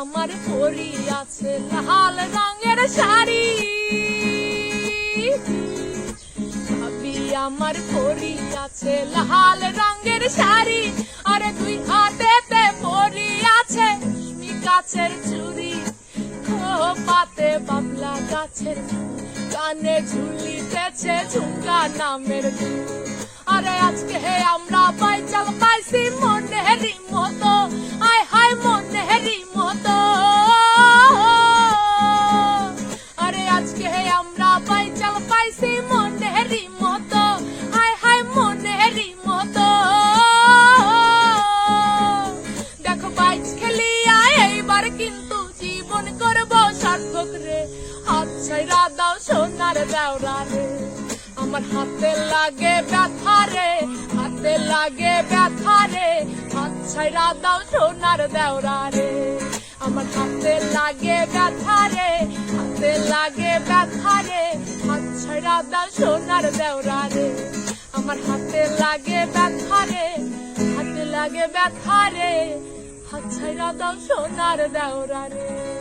আমার পরি আছে লাল রঙের শাড়ি। ভাবি, আমার পরি আছে লাল রঙের শাড়ি। আরে দুই হাতেতে আছে গাছের চুড়ি। খোপাতে বাবলা গাছের কানে ঝুলিতেছে ঝুমকা নামের আরে আজকে হে আমরা কিন্তু জীবন করব সার্থক রে। হাত ছাইরা দাও সোনার দেওরা রে। আমার হাতে লাগে ব্যথা রে, হাতে লাগে ব্যথা রে। হাত ছাইরা দাও সোনার দেওরা রে। আমার হাতে লাগে ব্যথা রে, হাতে লাগে ব্যথা রে। হাত ছাইরা দাও সোনার দেওরা রে। আমার হাতে লাগে ব্যথা রে, হাতে লাগে ব্যথা রে। হাত ছাইরা দাও সোনার দেওরা রে